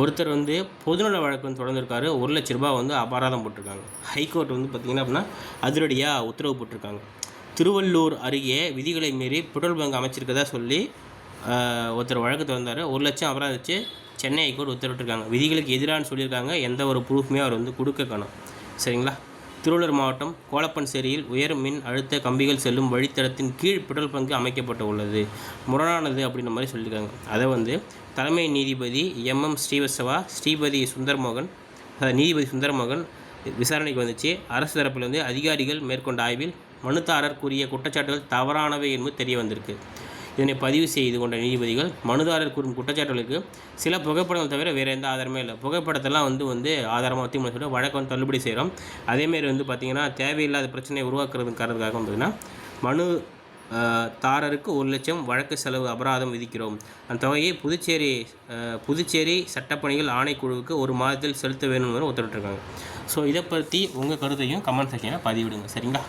ஒருத்தர் வந்து பொதுநல வழக்கு வந்து தொடர்ந்துருக்காரு. ஒரு லட்ச ரூபா வந்து அபராதம் போட்டிருக்காங்க. ஹைகோர்ட் வந்து பார்த்திங்கன்னா அப்படின்னா அதிரடியாக உத்தரவு போட்டிருக்காங்க. திருவள்ளூர் அருகே விதிகளை மீறி பெட்ரோல் பங்க் அமைச்சிருக்கதா சொல்லி ஒருத்தர் வழக்கு திறந்தார் ஒரு லட்சம் அபராதம் வச்சு சென்னை ஹைகோர்ட் உத்தரவிட்டிருக்காங்க. விதிகளுக்கு எதிரானு சொல்லியிருக்காங்க. எந்த ஒரு ப்ரூஃப்மே அவர் வந்து கொடுக்க காணும். சரிங்களா? திருவள்ளூர் மாவட்டம் கோலப்பன்சேரியில் உயர் மின் அழுத்த கம்பிகள் செல்லும் வழித்தடத்தின் கீழ் பெட்ரோல் பங்கு அமைக்கப்பட்டு உள்ளது முரணானது அப்படின்ற மாதிரி சொல்லியிருக்காங்க. அதை வந்து தலைமை நீதிபதி எம்எம் ஸ்ரீவத்சவா ஸ்ரீபதி சுந்தர்மோகன் அதாவது நீதிபதி சுந்தரமோகன் விசாரணைக்கு வந்துச்சு. அரசு தரப்பிலிருந்து அதிகாரிகள் மேற்கொண்ட ஆய்வில் மனுதாரர் கூறிய குற்றச்சாட்டுகள் தவறானவை என்பது தெரிய வந்திருக்கு. இதனை பதிவு செய்து கொண்ட நீதிபதிகள் மனுதாரர் கூறும் குற்றச்சாட்டுகளுக்கு சில புகைப்படங்கள் தவிர வேறு எந்த ஆதாரமே இல்லை. புகைப்படத்தெல்லாம் வந்து வந்து ஆதாரமாக ஒத்தி சொல்லிட்டு வழக்கம் வந்து தள்ளுபடி செய்கிறோம் அதேமாரி வந்து பார்த்திங்கன்னா தேவையில்லாத பிரச்சனையை உருவாக்குறதுக்காக பார்த்திங்கன்னா மனு தாரருக்கு ஒரு லட்சம் வழக்கு செலவு அபராதம் விதிக்கிறோம். அந்த தொகையை புதுச்சேரி புதுச்சேரி சட்டப்பணிகள் ஆணைக்குழுவுக்கு ஒரு மாதத்தில் செலுத்த வேணும்னு உத்தரவிட்டிருக்காங்க ஸோ இதை பற்றி உங்கள் கருத்தையும் கமெண்ட் செக்ஷனில் பதிவிடுங்க. சரிங்களா?